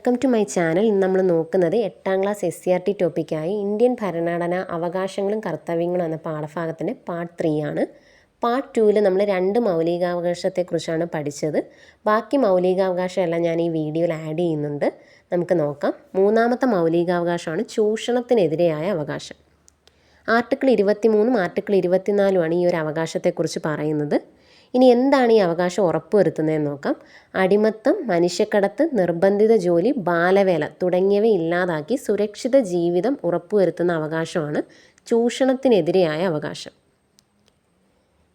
Welcome to my channel. ഇന്ന് നമ്മൾ നോക്കുന്നത് എട്ടാം class S C R T ടോപ്പിക്കായി Indian ഭരണഘടന അവകാശങ്ങളും കർത്തവ്യങ്ങളും എന്ന പാഠഭാഗത്തിന്റെ പാർട്ട് ത്രീ ആണ്. പാർട്ട് ടുവിൽ നമ്മൾ രണ്ട് മൗലികാവകാശത്തെക്കുറിച്ചാണ് പഠിച്ചത്. ബാക്കി മൗലികാവകാശമെല്ലാം ഞാൻ ഈ വീഡിയോയിൽ ആഡ് ചെയ്യുന്നുണ്ട്. നമുക്ക് നോക്കാം. മൂന്നാമത്തെ മൗലികാവകാശമാണ് ചൂഷണത്തിനെതിരെയായ അവകാശം. ആർട്ടിക്കിൾ ഇരുപത്തി മൂന്നും ആർട്ടിക്കിൾ ഇരുപത്തിനാലുമാണ് ഈ ഒരു അവകാശത്തെക്കുറിച്ച് പറയുന്നത്. ഇനി എന്താണ് ഈ അവകാശം ഉറപ്പുവരുത്തുന്നതെന്ന് നോക്കാം. അടിമത്തം മനുഷ്യക്കടത്ത് നിർബന്ധിത ജോലി ബാലവേല തുടങ്ങിയവ ഇല്ലാതാക്കി സുരക്ഷിത ജീവിതം ഉറപ്പുവരുത്തുന്ന അവകാശമാണ് ചൂഷണത്തിനെതിരെയായ അവകാശം.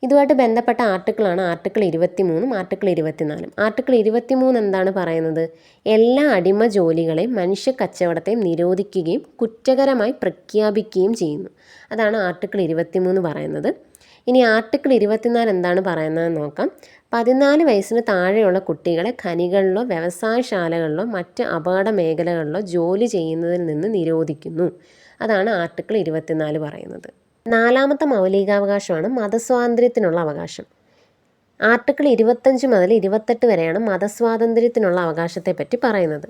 ഇതുമായിട്ട് ബന്ധപ്പെട്ട ആർട്ടിക്കിളാണ് ആർട്ടിക്കിൾ ഇരുപത്തിമൂന്നും ആർട്ടിക്കിൾ ഇരുപത്തിനാലും. ആർട്ടിക്കിൾ ഇരുപത്തിമൂന്ന് എന്താണ് പറയുന്നത്? എല്ലാ അടിമ ജോലികളെയും മനുഷ്യ കച്ചവടത്തെയും നിരോധിക്കുകയും കുറ്റകരമായി പ്രഖ്യാപിക്കുകയും ചെയ്യുന്നു. അതാണ് ആർട്ടിക്കിൾ ഇരുപത്തിമൂന്ന് പറയുന്നത്. ഇനി ആർട്ടിക്കിൾ ഇരുപത്തിനാല് എന്താണ് പറയുന്നത് നോക്കാം. പതിനാല് വയസ്സിന് താഴെയുള്ള കുട്ടികളെ ഖനികളിലോ വ്യവസായശാലകളിലോ മറ്റ് അപകട മേഖലകളിലോ ജോലി ചെയ്യുന്നതിൽ നിന്ന് നിരോധിക്കുന്നു. അതാണ് ആർട്ടിക്കിൾ ഇരുപത്തിനാല് പറയുന്നത്. നാലാമത്തെ മൗലികാവകാശമാണ് മതസ്വാതന്ത്ര്യത്തിനുള്ള അവകാശം. ആർട്ടിക്കിൾ ഇരുപത്തഞ്ച് മുതൽ ഇരുപത്തെട്ട് വരെയാണ് മതസ്വാതന്ത്ര്യത്തിനുള്ള അവകാശത്തെപ്പറ്റി പറയുന്നത്.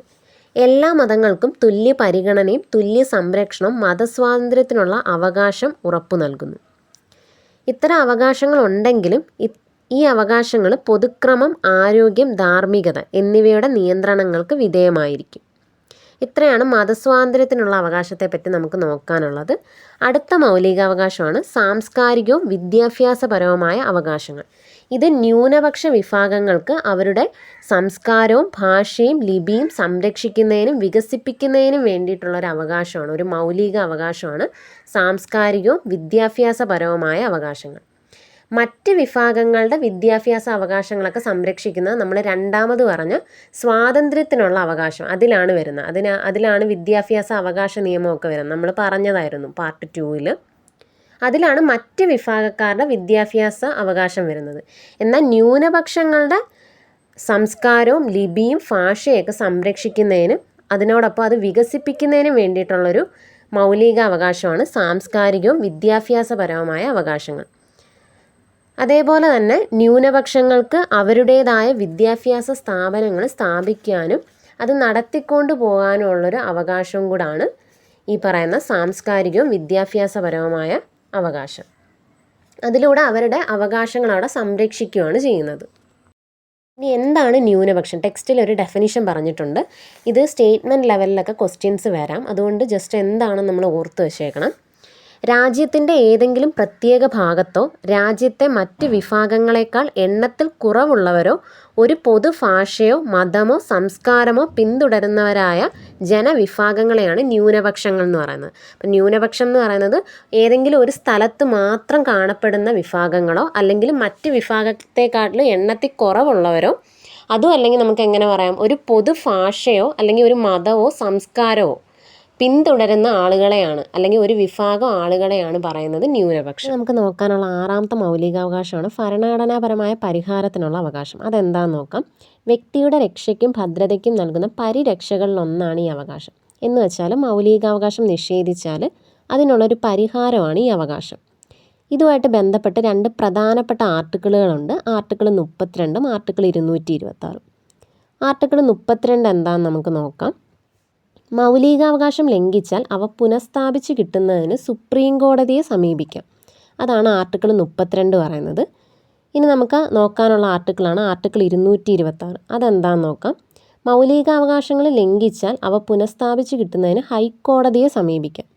എല്ലാ മതങ്ങൾക്കും തുല്യ പരിഗണനയും തുല്യ സംരക്ഷണവും മതസ്വാതന്ത്ര്യത്തിനുള്ള അവകാശം ഉറപ്പു നൽകുന്നു. ഇത്തരം അവകാശങ്ങളുണ്ടെങ്കിലും ഈ അവകാശങ്ങൾ പൊതുക്രമം ആരോഗ്യം ധാർമ്മികത എന്നിവയുടെ നിയന്ത്രണങ്ങൾക്ക് വിധേയമായിരിക്കും. ഇത്രയാണ് മതസ്വാതന്ത്ര്യത്തിനുള്ള അവകാശത്തെ പറ്റി നമുക്ക് നോക്കാനുള്ളത്. അടുത്ത മൗലികാവകാശമാണ് സാംസ്കാരികവും വിദ്യാഭ്യാസപരവുമായ അവകാശങ്ങൾ. ഇത് ന്യൂനപക്ഷ വിഭാഗങ്ങൾക്ക് അവരുടെ സംസ്കാരവും ഭാഷയും ലിപിയും സംരക്ഷിക്കുന്നതിനും വികസിപ്പിക്കുന്നതിനും വേണ്ടിയിട്ടുള്ള ഒരു അവകാശമാണ്. ഒരു മൗലിക അവകാശമാണ് സാംസ്കാരികവും വിദ്യാഭ്യാസപരവുമായ അവകാശങ്ങൾ. മറ്റ് വിഭാഗങ്ങളുടെ വിദ്യാഭ്യാസ അവകാശങ്ങളൊക്കെ സംരക്ഷിക്കുന്നത് നമ്മൾ രണ്ടാമത് പറഞ്ഞ സ്വാതന്ത്ര്യത്തിനുള്ള അവകാശം അതിലാണ് വരുന്നത്. അതിന് അതിലാണ് വിദ്യാഭ്യാസ അവകാശ നിയമമൊക്കെ വരുന്നത്. നമ്മൾ പറഞ്ഞതായിരുന്നു പാർട്ട് ടൂവിൽ അതിലാണ് മറ്റ് വിഭാഗക്കാരുടെ വിദ്യാഭ്യാസ അവകാശം വരുന്നത്. എന്നാൽ ന്യൂനപക്ഷങ്ങളുടെ സംസ്കാരവും ലിപിയും ഭാഷയൊക്കെ സംരക്ഷിക്കുന്നതിനും അതിനോടൊപ്പം അത് വികസിപ്പിക്കുന്നതിനും വേണ്ടിയിട്ടുള്ളൊരു മൗലിക അവകാശമാണ് സാംസ്കാരികവും വിദ്യാഭ്യാസപരവുമായ അവകാശങ്ങൾ. അതേപോലെ തന്നെ ന്യൂനപക്ഷങ്ങൾക്ക് അവരുടേതായ വിദ്യാഭ്യാസ സ്ഥാപനങ്ങൾ സ്ഥാപിക്കാനും അത് നടത്തിക്കൊണ്ട് പോകാനുമുള്ളൊരു അവകാശവും കൂടാണ് ഈ പറയുന്ന സാംസ്കാരികവും വിദ്യാഭ്യാസപരവുമായ അവകാശം. അതിലൂടെ അവരുടെ അവകാശങ്ങൾ അവിടെ സംരക്ഷിക്കുകയാണ് ചെയ്യുന്നത്. ഇനി എന്താണ് ന്യൂനപക്ഷം? ടെക്സ്റ്റിൽ ഒരു ഡെഫിനിഷൻ പറഞ്ഞിട്ടുണ്ട്. ഇത് സ്റ്റേറ്റ്മെന്റ് ലെവലിലൊക്കെ ക്വസ്റ്റ്യൻസ് വരാം. അതുകൊണ്ട് ജസ്റ്റ് എന്താണെന്ന് നമ്മൾ ഓർത്ത് വെച്ചേക്കണം. രാജ്യത്തിന്റെ ഏതെങ്കിലും പ്രത്യേക ഭാഗത്തോ രാജ്യത്തെ മറ്റ് വിഭാഗങ്ങളെക്കാൾ എണ്ണത്തിൽ കുറവുള്ളവരോ ഒരു പൊതു ഭാഷയോ മതമോ സംസ്കാരമോ പിന്തുടരുന്നവരായ ജനവിഭാഗങ്ങളെയാണ് ന്യൂനപക്ഷങ്ങൾ എന്ന് പറയുന്നത്. അപ്പം ന്യൂനപക്ഷം എന്ന് പറയുന്നത് ഏതെങ്കിലും ഒരു സ്ഥലത്ത് മാത്രം കാണപ്പെടുന്ന വിഭാഗങ്ങളോ അല്ലെങ്കിൽ മറ്റ് വിഭാഗത്തെക്കാട്ടിലും എണ്ണത്തിൽ കുറവുള്ളവരോ അതും അല്ലെങ്കിൽ നമുക്ക് എങ്ങനെ പറയാം ഒരു പൊതു ഭാഷയോ അല്ലെങ്കിൽ ഒരു മതമോ സംസ്കാരമോ പിന്തുടരുന്ന ആളുകളെയാണ് അല്ലെങ്കിൽ ഒരു വിഭാഗം ആളുകളെയാണ് പറയുന്നത് ന്യൂനപക്ഷം. നമുക്ക് നോക്കാനുള്ള ആറാമത്തെ മൗലികാവകാശമാണ് ഭരണഘടനാപരമായ പരിഹാരത്തിനുള്ള അവകാശം. അതെന്താണെന്ന് നോക്കാം. വ്യക്തിയുടെ രക്ഷയ്ക്കും ഭദ്രതയ്ക്കും നൽകുന്ന പരിരക്ഷകളിലൊന്നാണ് ഈ അവകാശം. എന്ന് വെച്ചാൽ മൗലികാവകാശം നിഷേധിച്ചാൽ അതിനുള്ളൊരു പരിഹാരമാണ് ഈ അവകാശം. ഇതുമായിട്ട് ബന്ധപ്പെട്ട് രണ്ട് പ്രധാനപ്പെട്ട ആർട്ടിക്കിളുകളുണ്ട്. ആർട്ടിക്കിൾ മുപ്പത്തിരണ്ടും ആർട്ടിക്കിൾ ഇരുന്നൂറ്റി ഇരുപത്താറും. ആർട്ടിക്കിൾ മുപ്പത്തിരണ്ട് എന്താണെന്ന് നമുക്ക് നോക്കാം. മൗലികാവകാശം ലംഘിച്ചാൽ അവ പുനഃസ്ഥാപിച്ച് കിട്ടുന്നതിന് സുപ്രീം കോടതിയെ സമീപിക്കാം. അതാണ് ആർട്ടിക്കിൾ മുപ്പത്തിരണ്ട് പറയുന്നത്. ഇനി നമുക്ക് നോക്കാനുള്ള ആർട്ടിക്കിളാണ് ആർട്ടിക്കിൾ ഇരുന്നൂറ്റി ഇരുപത്താറ് അതെന്താണെന്ന് നോക്കാം. മൗലികാവകാശങ്ങൾ ലംഘിച്ചാൽ അവ പുനഃസ്ഥാപിച്ച് കിട്ടുന്നതിന് ഹൈക്കോടതിയെ സമീപിക്കാം.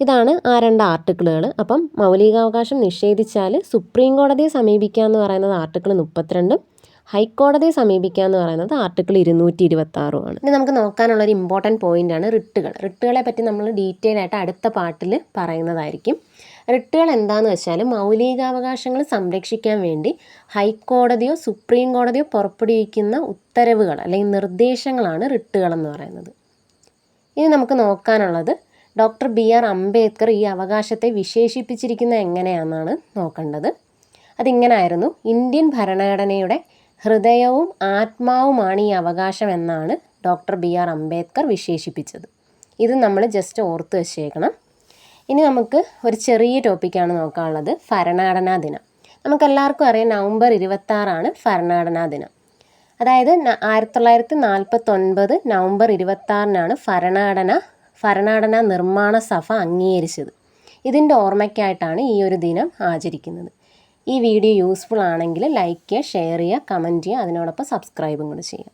ഇതാണ് ആ രണ്ട് ആർട്ടിക്കിളുകൾ അപ്പം മൗലികാവകാശം നിഷേധിച്ചാൽ സുപ്രീം കോടതിയെ സമീപിക്കുക എന്ന് പറയുന്നത് ആർട്ടിക്കിൾ മുപ്പത്തിരണ്ടും ഹൈക്കോടതിയെ സമീപിക്കുക എന്ന് പറയുന്നത് ആർട്ടിക്കിൾ ഇരുന്നൂറ്റി ഇരുപത്തി ആറുമാണ് ഇനി നമുക്ക് നോക്കാനുള്ള ഒരു ഇമ്പോർട്ടന്റ് പോയിന്റാണ് റിട്ടുകൾ. റിട്ടുകളെ പറ്റി നമ്മൾ ഡീറ്റെയിൽ ആയിട്ട് അടുത്ത പാട്ടിൽ പറയുന്നതായിരിക്കും. റിട്ടുകൾ എന്താണെന്ന് വെച്ചാൽ മൗലികാവകാശങ്ങൾ സംരക്ഷിക്കാൻ വേണ്ടി ഹൈക്കോടതിയോ സുപ്രീം കോടതിയോ പുറപ്പെടുവിക്കുന്ന ഉത്തരവുകൾ അല്ലെങ്കിൽ നിർദ്ദേശങ്ങളാണ് റിട്ടുകൾ എന്ന് പറയുന്നത്. ഇനി നമുക്ക് നോക്കാനുള്ളത് ഡോക്ടർ ബി ആർ അംബേദ്കർ ഈ അവകാശത്തെ വിശേഷിപ്പിച്ചിരിക്കുന്നത് എങ്ങനെയാണെന്നാണ് നോക്കേണ്ടത്. അതിങ്ങനായിരുന്നു. ഇന്ത്യൻ ഭരണഘടനയുടെ ഹൃദയവും ആത്മാവുമാണ് ഈ അവകാശം എന്നാണ് ഡോക്ടർ ബി ആർ അംബേദ്കർ വിശേഷിപ്പിച്ചത്. ഇത് നമ്മൾ ജസ്റ്റ് ഓർത്ത് വെച്ചേക്കണം. ഇനി നമുക്ക് ഒരു ചെറിയ ടോപ്പിക്കാണ് നോക്കാനുള്ളത്. ഭരണഘടനാ ദിനം. നമുക്കെല്ലാവർക്കും അറിയാം നവംബർ ഇരുപത്താറാണ് ഭരണഘടനാ ദിനം. അതായത് ആയിരത്തി തൊള്ളായിരത്തി നാൽപ്പത്തൊൻപത് നവംബർ ഇരുപത്താറിനാണ് ഭരണഘടന ഭരണഘടനാ നിർമ്മാണ സഭ അംഗീകരിച്ചത്. ഇതിന്റെ ഓർമ്മയ്ക്കായിട്ടാണ് ഈ ഒരു ദിനം ആചരിക്കുന്നത്. ഈ വീഡിയോ യൂസ്ഫുൾ ആണെങ്കിൽ ലൈക്ക് ചെയ്യുക ഷെയർ ചെയ്യുക കമന്റ് ചെയ്യുക അതിനോടൊപ്പം സബ്സ്ക്രൈബും കൂടി ചെയ്യുക.